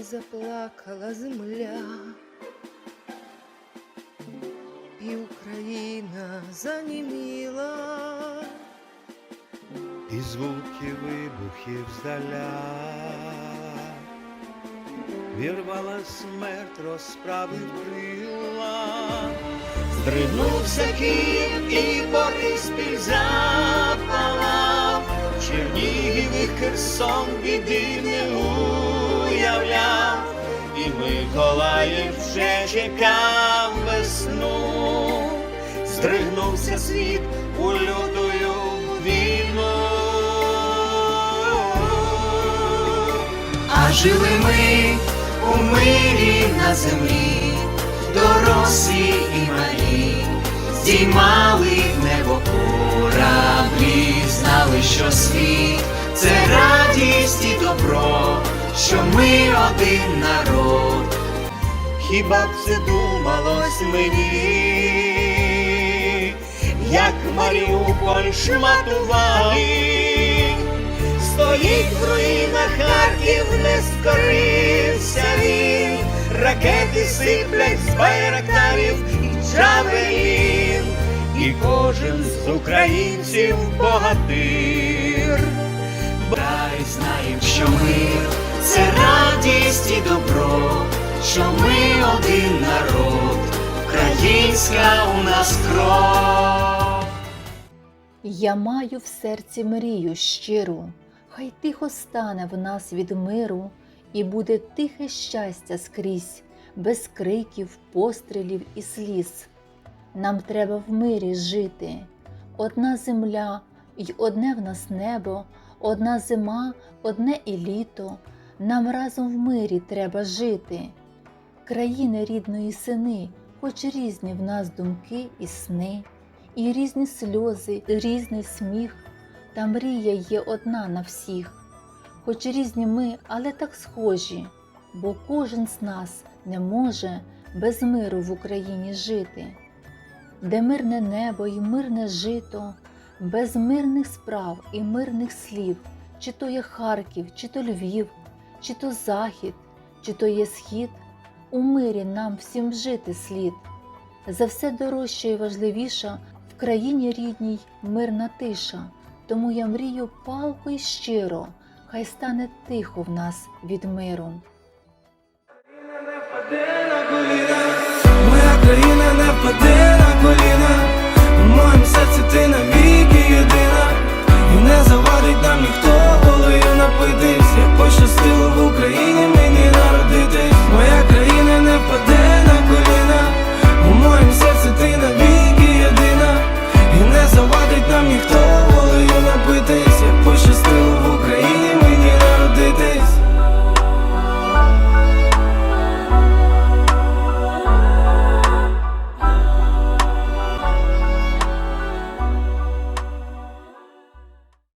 день заплакала земля, і Україна заніміла. і звуки вибухів здаля. Вірвала смерть, розправив крила, здригнувся Київ і Бориспіль запалав, Чернігів і Херсон біди не і Миколаїв вже чекав весну, здригнувся світ у лютою війну. А жили ми у мирі на землі, дорослі і малі, здіймали в небо кораблі, знали, що світ це радість і добро, що ми один народ. Хіба б це думалось мені, як Маріуполь шматували, стоїть в руїнах Харків, не скорився він, ракети сиплять з байрактарів і джавелін, і кожен з українців богатир. Дай знаєм, що мир це радість і добро, що ми один народ, українська у нас кров. Я маю в серці мрію щиру, хай тихо стане в нас від миру, і буде тихе щастя скрізь, без криків, пострілів і сліз. Нам треба в мирі жити. Одна земля й одне в нас небо, одна зима, одне і літо. Нам разом в мирі треба жити. Країни рідної сини, хоч різні в нас думки і сни, і різні сльози, різний сміх, та мрія є одна на всіх. Хоч різні ми, але так схожі, бо кожен з нас не може без миру в Україні жити, де мирне небо і мирне жито, без мирних справ і мирних слів, чи то є Харків, чи то Львів, чи то Захід, чи то є схід, у мирі нам всім жити слід. За все дорожче і важливіша в країні рідній мирна тиша. Тому я мрію палко й щиро, хай стане тихо в нас від миру. Моя країна не впаде на коліна, у моєму серці ти навіть